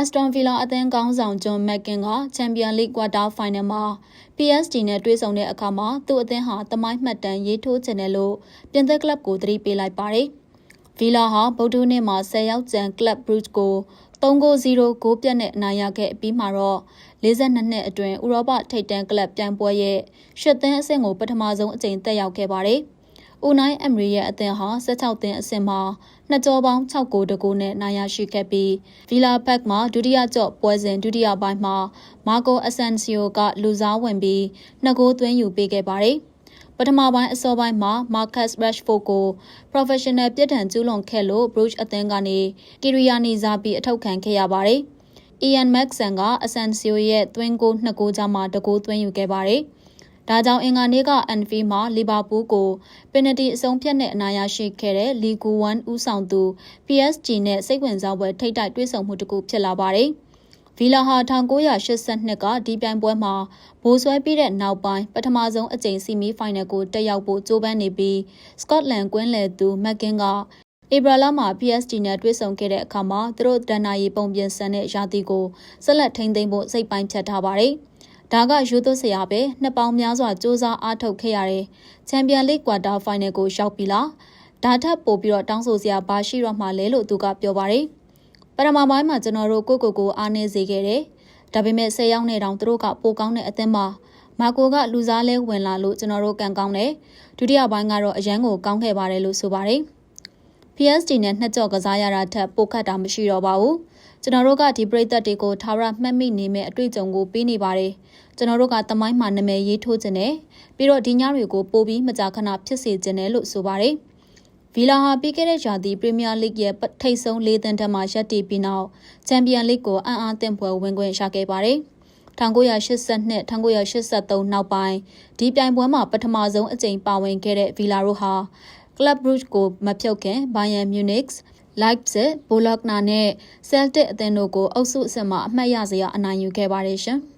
Aston Villa အသင်းကောင်းဆောင်ဂျွန်မက်ကင်ကချန်ပီယံလိကွာတာဖိုင်နယ်မှာ PSG နဲ့တွေ့ဆုံတဲ့အခါမှာသူ့အသင်းဟာတမိုင်းမှတ်တမ်းရေးထိုးချင်တယ်လို့ပြင်သစ်ကလပ်ကိုသတိပေးလိုက်ပါတယ်။ Villa ဟာဗုဒ္ဓနေ့မှာ10ရောက်ကျန် Club Brugge ကို3-0ဂိုးပြတ်နဲ့အနိုင်ရခဲ့ပြီးမှတော့42နှစ်အတွင်းဥရောပထိပ်တန်းကလပ်ပြိုင်ပွဲရဲ့ရှစ်သင်းအဆင့်ကိုပထမဆုံးအကြိမ်တက်ရောက်ခဲ့ပါတယ်။။ ဦးနိုင်အမရီရဲ့အသင်းဟာ16သင်းအဆင့်မှာနှစ်ကြောပေါင်း6ဂိုးတကူနဲ့နိုင်ရရှိခဲ့ပြီးဗီလာဘက်မှာဒုတိယကြော့ပွဲစဉ်ဒုတိယပိုင်းမှာမာကိုအဆန်စီယိုကလူစားဝင်ပြီးနှစ်ဂိုးသွင်းယူပေးခဲ့ပါတယ်။ပထမပိုင်းအစောပိုင်းမှာ Marcus Rashford ကို professional ပြစ်ဒဏ်ကျူးလွန်ခဲ့လို့ Bruges အသင်းကနေကီရီယာနီဇာပြီးအထောက်ခံခဲ့ရပါတယ်။ Ian Maxson ကအဆန်စီယိုရဲ့သွင်းဂိုးနှစ်ဂိုးကြားမှာတဂိုးသွင်းယူခဲ့ပါတယ်။ ဒါကြောင့်အင်္ဂါနေ့ကအန်ဖီမှာလီဗာပူးကိုပင်နတီအဆုံးဖြတ်နဲ့အနိုင်ရရှိခဲ့တဲ့လီဂူ1ဦးဆောင်သူ PSG နဲ့စိတ်ဝင်စားပွဲထိတ်တိုက်တွေ့ဆုံမှုတစ်ခုဖြစ်လာပါတယ်။ဗီလာဟာ1982ကဒီပြိုင်ပွဲမှာဘိုးဆွဲပြီးတဲ့နောက်ပိုင်းပထမဆုံးအကြိမ်စီမီဖိုင်နယ်ကိုတက်ရောက်ဖို့ကြိုးပမ်းနေပြီးစကော့တလန်ကွင်းလယ်သူမက်ကင်ကဧပြီလမှာ PSG နဲ့တွေ့ဆုံခဲ့တဲ့အခါမှာသူတို့ဒဏ္ဍာရီပုံပြင်ဆန်တဲ့ရာသီကိုဆက်လက်ထိန်းသိမ်းဖို့စိတ်ပိုင်းဖြတ်ထားပါတယ်။ ဒါကယူသွဆရာပဲနှစ်ပေါင်းများစွာစူးစမ်းအားထုတ်ခဲ့ရတဲ့ချန်ပီယံလိကွာတာဖိုင်နယ်ကိုရောက်ပြီလားဒါထပ်ပို့ပြီးတော့တောင်းဆိုစရာဘာရှိတော့မှလဲလို့သူကပြောပါတယ်ပထမပိုင်းမှာကျွန်တော်တို့ကိုကိုကိုအားနေစေခဲ့တယ်ဒါပေမဲ့၁၀ရောက်နေတောင်သူတို့ကပိုကောင်းတဲ့အသင်းမှာမာကိုကလူစားလဲဝင်လာလို့ကျွန်တော်တို့ကန်ကောင်းတယ်ဒုတိယပိုင်းကတော့အရန်ကိုကောင်းခဲ့ပါတယ်လို့ဆိုပါတယ် PSG နဲ့နှစ်ကြော့ကစားရတာထက်ပိုခတ်တာမရှိတော့ပါဘူး ကျွန်တော်တို့ကဒီပရိသတ်တွေကိုထာဝရမှတ်မိနေမဲ့အတွေ့အကြုံကိုပေးနေပါတယ်ကျွန်တော်တို့ကတမိုင်းမှာနာမည်ရေးထိုးခြင်းနဲ့ပြီးတော့ဒီညတွေကိုပိုပြီးမကြာခဏဖြစ်စေခြင်းနဲ့လို့ဆိုပါတယ်ဗီလာဟာပြီးခဲ့တဲ့ရာသီပရီးမီးယားလိဂ်ရဲ့ထိပ်ဆုံး၄သန်းတက်မှရပ်တည်ပြီးနောက်ချန်ပီယံလိဂ်ကိုအံ့အားသင့်ဖွယ်ဝင်ခွင့်ရခဲ့ပါတယ်1982 1983နောက်ပိုင်းဒီပြိုင်ပွဲမှာပထမဆုံးအကြိမ်ပါဝင်ခဲ့တဲ့ဗီလာတို့ဟာ Club Brugge ကိုမဖြုတ်ခင် Bayern Munich, Leipzig, Bologna နဲ့ Celtic အသင်းတို့ကိုအုပ်စုအဆင့်မှာအမှတ်ရစရာအနိုင်ယူခဲ့ပါတယ်ရှင်။